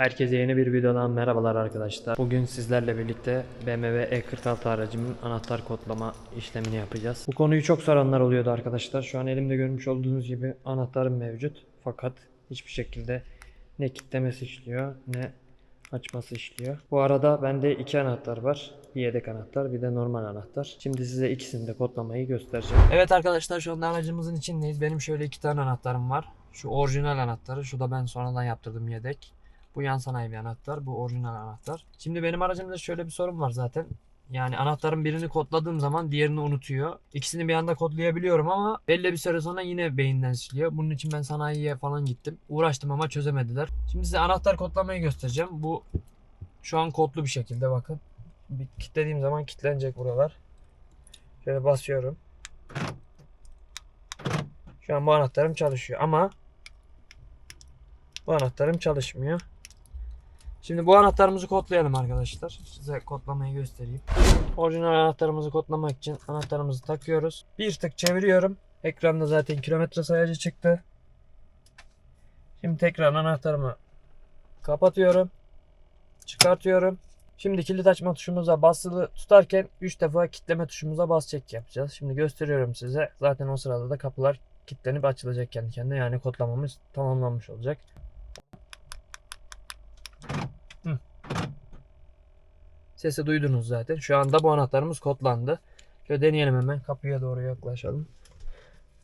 Herkese yeni bir videodan merhabalar arkadaşlar. Bugün sizlerle birlikte BMW E46 aracımın anahtar kodlama işlemini yapacağız. Bu konuyu çok soranlar oluyordu arkadaşlar. Şu an elimde görmüş olduğunuz gibi anahtarım mevcut. Fakat hiçbir şekilde ne kitlemesi işliyor ne açması işliyor. Bu arada bende iki anahtar var. Bir yedek anahtar bir de normal anahtar. Şimdi size ikisini de kodlamayı göstereceğim. Evet arkadaşlar şu anda aracımızın içindeyiz. Benim şöyle iki tane anahtarım var. Şu orijinal anahtarı. Şu da ben sonradan yaptırdım yedek. Bu yan sanayi bir anahtar. Bu orijinal anahtar. Şimdi benim aracımda şöyle bir sorun var zaten. Yani anahtarın birini kodladığım zaman diğerini unutuyor. İkisini bir anda kodlayabiliyorum ama belli bir süre sonra yine beyinden siliyor. Bunun için ben sanayiye falan gittim. Uğraştım ama çözemediler. Şimdi size anahtar kodlamayı göstereceğim. Bu şu an kodlu bir şekilde bakın. Bir kilitlediğim zaman kilitlenecek buralar. Şöyle basıyorum. Şu an bu anahtarım çalışıyor ama bu anahtarım çalışmıyor. Şimdi bu anahtarımızı kodlayalım arkadaşlar. Size kodlamayı göstereyim. Orijinal anahtarımızı kodlamak için anahtarımızı takıyoruz. Bir tık çeviriyorum. Ekranda zaten kilometre sayacı çıktı. Şimdi tekrar anahtarımı kapatıyorum. Çıkartıyorum. Şimdi kilit açma tuşumuza basılı tutarken 3 defa kitleme tuşumuza bas çek yapacağız. Şimdi gösteriyorum size. Zaten o sırada da kapılar kilitlenip açılacak kendi kendine. Yani kodlamamız tamamlanmış olacak. Sesi duydunuz zaten. Şu anda bu anahtarımız kodlandı. Şöyle deneyelim hemen. Kapıya doğru yaklaşalım.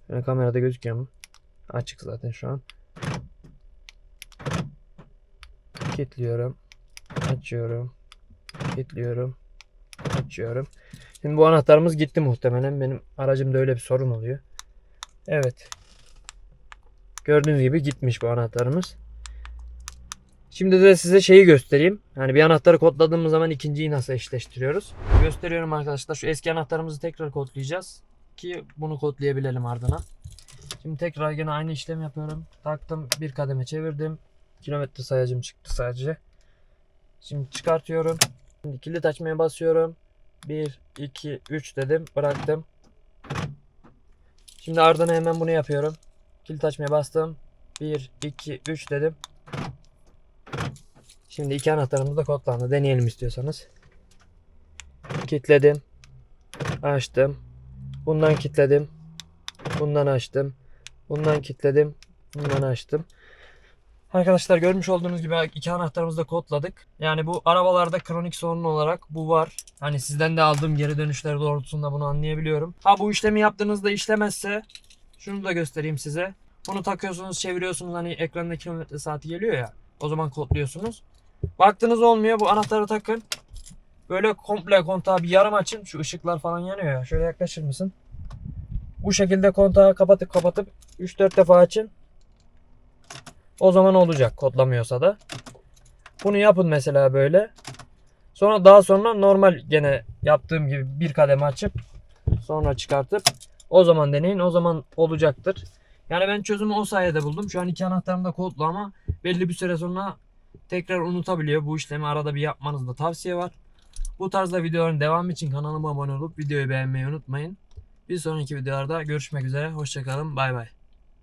Yani kamerada gözüküyor mu? Açık zaten şu an. Kilitliyorum. Açıyorum. Kilitliyorum. Açıyorum. Şimdi bu anahtarımız gitti muhtemelen. Benim aracımda öyle bir sorun oluyor. Evet. Gördüğünüz gibi gitmiş bu anahtarımız. Şimdi de size şeyi göstereyim. Yani bir anahtarı kodladığımız zaman ikinciyi nasıl eşleştiriyoruz. Gösteriyorum arkadaşlar. Şu eski anahtarımızı tekrar kodlayacağız. Ki bunu kodlayabilelim ardına. Şimdi tekrar yine aynı işlem yapıyorum. Taktım bir kademe çevirdim. Kilometre sayacım çıktı sadece. Şimdi çıkartıyorum. Şimdi kilit açmaya basıyorum. 1, 2, 3 dedim. Bıraktım. Şimdi ardına hemen bunu yapıyorum. Kilit açmaya bastım. 1, 2, 3 dedim. Şimdi iki anahtarımız da kodlandı. Deneyelim istiyorsanız. Kilitledim. Açtım. Bundan kilitledim. Bundan açtım. Bundan kilitledim. Bundan açtım. Arkadaşlar görmüş olduğunuz gibi iki anahtarımızı da kodladık. Yani bu arabalarda kronik sorun olarak bu var. Hani sizden de aldığım geri dönüşler doğrultusunda bunu anlayabiliyorum. Ha bu işlemi yaptığınızda işlemezse şunu da göstereyim size. Bunu takıyorsunuz çeviriyorsunuz hani ekranda kilometre saati geliyor ya. O zaman kodluyorsunuz. Baktınız olmuyor bu anahtarı takın. Böyle komple kontağı bir yarım açın. Şu ışıklar falan yanıyor ya. Şöyle yaklaşır mısın? Bu şekilde kontağı kapatıp kapatıp 3-4 defa açın. O zaman olacak kodlamıyorsa da. Bunu yapın mesela böyle. Sonra daha sonra normal gene yaptığım gibi bir kademe açıp sonra çıkartıp o zaman deneyin. O zaman olacaktır. Yani ben çözümü o sayede buldum. Şu an iki anahtarım da kodlu ama belli bir süre sonra tekrar unutabiliyor. Bu işlemi arada bir yapmanızda tavsiye var. Bu tarzda videoların devamı için kanalıma abone olup videoyu beğenmeyi unutmayın. Bir sonraki videolarda görüşmek üzere. Hoşçakalın. Bay bay.